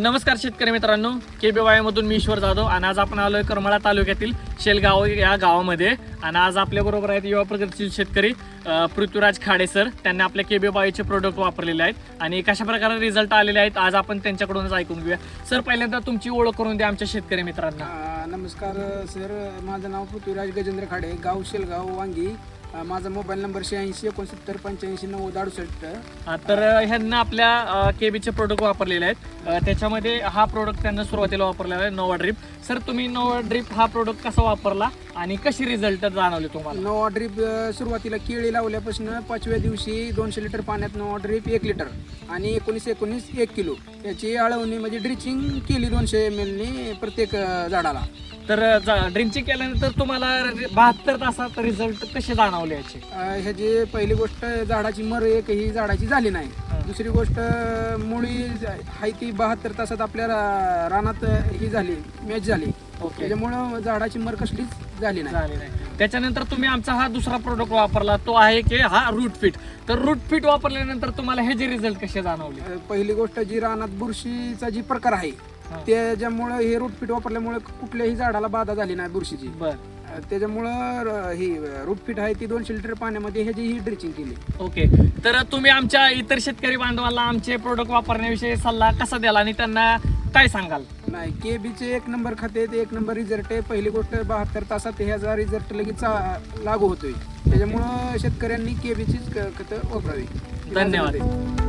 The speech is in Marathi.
नमस्कार शेतकरी मित्रांनो. के बी मधून मी ईश्वर जाधव आणि आज आपण आलोय करमाळा तालुक्यातील शेलगाव या गावामध्ये. आणि आज आपल्या बरोबर आहेत युवा प्रगतीशील शेतकरी पृथ्वीराज खाडे सर. त्यांनी आपल्या के बी वायचे प्रोडक्ट वापरलेले आहेत आणि कशा प्रकारे रिझल्ट आलेले आहेत आज आपण त्यांच्याकडूनच ऐकून घेऊया. सर पहिल्यांदा तुमची ओळख करून द्या आमच्या शेतकरी मित्रांना. नमस्कार सर. माझं नाव पृथ्वीराज गजेंद्र खाडे गाव शेलगाव वांगी. माझा मोबाईल नंबर शहाऐंशी एकोणसत्तर पंच्याऐंशी नव्वद अडुसष्ट. हा, तर ह्यांना आपल्या केबीचे प्रोडक्ट वापरलेले आहेत. अ, त्याच्यामध्ये हा प्रोडक्ट त्यांना सुरुवातीला वापरलेला आहे नोवा ड्रीप सर तुम्ही नोवा ड्रीप हा प्रोडक्ट कसा वापरला आणि कशी रिझल्ट जाणवले तुम्हाला? नवा ड्रीप सुरुवातीला केळी लावल्यापासून पाचव्या दिवशी दोनशे लिटर पाण्यात नवा ड्रीप एक लिटर आणि एकोणीस एकोणीस एक किलो. याची अळवणी म्हणजे ड्रिचिंग केली दोनशे एम एलनी प्रत्येक अ, झाडाला. तर ड्रिंचिंग केल्यानंतर तुम्हाला बहात्तर तासात रिझल्ट कसे जाणवले याचे? ह्याची पहिली गोष्ट झाडाची मर एकही झाडाची झाली नाही. दुसरी गोष्ट मुळी आहे ती बहात्तर तासात आपल्या रानात ही झाली मॅच झाली. त्याच्यामुळं झाडाची मर कसलीच झाली नाही. त्याच्यानंतर तुम्ही आमचा हा दुसरा प्रोडक्ट वापरला तो आहे की हा रूट फिट तर रूट फिट वापरल्यानंतर तुम्हाला हे जे रिझल्ट कसे जाणवले? पहिली गोष्ट जी रानात बुरशीचा जी प्रकार आहे हा. त्याच्यामुळं हे रूटफीट वापरल्यामुळे कुठल्याही झाडाला बाधा झाली नाही बुरशीची. बर. त्याच्यामुळं र- ही रूटफीट आहे ती दोनशे लिटर पाण्यामध्ये ह्याची ही ड्रिचिंग केली. ओके तर तुम्ही आमच्या इतर शेतकरी बांधवांना आमचे प्रोडक्ट वापरण्याविषयी सल्ला कसा द्याल आणि त्यांना काय सांगाल? नाही के बीचे एक नंबर खाते ते एक नंबर रिझल्ट आहे. पहिली गोष्ट बहात्तर तासात ह्याचा रिझल्ट लगेच चा- लागू होतोय. त्याच्यामुळं शेतकऱ्यांनी के बीचीच खतं वापरावी. धन्यवाद.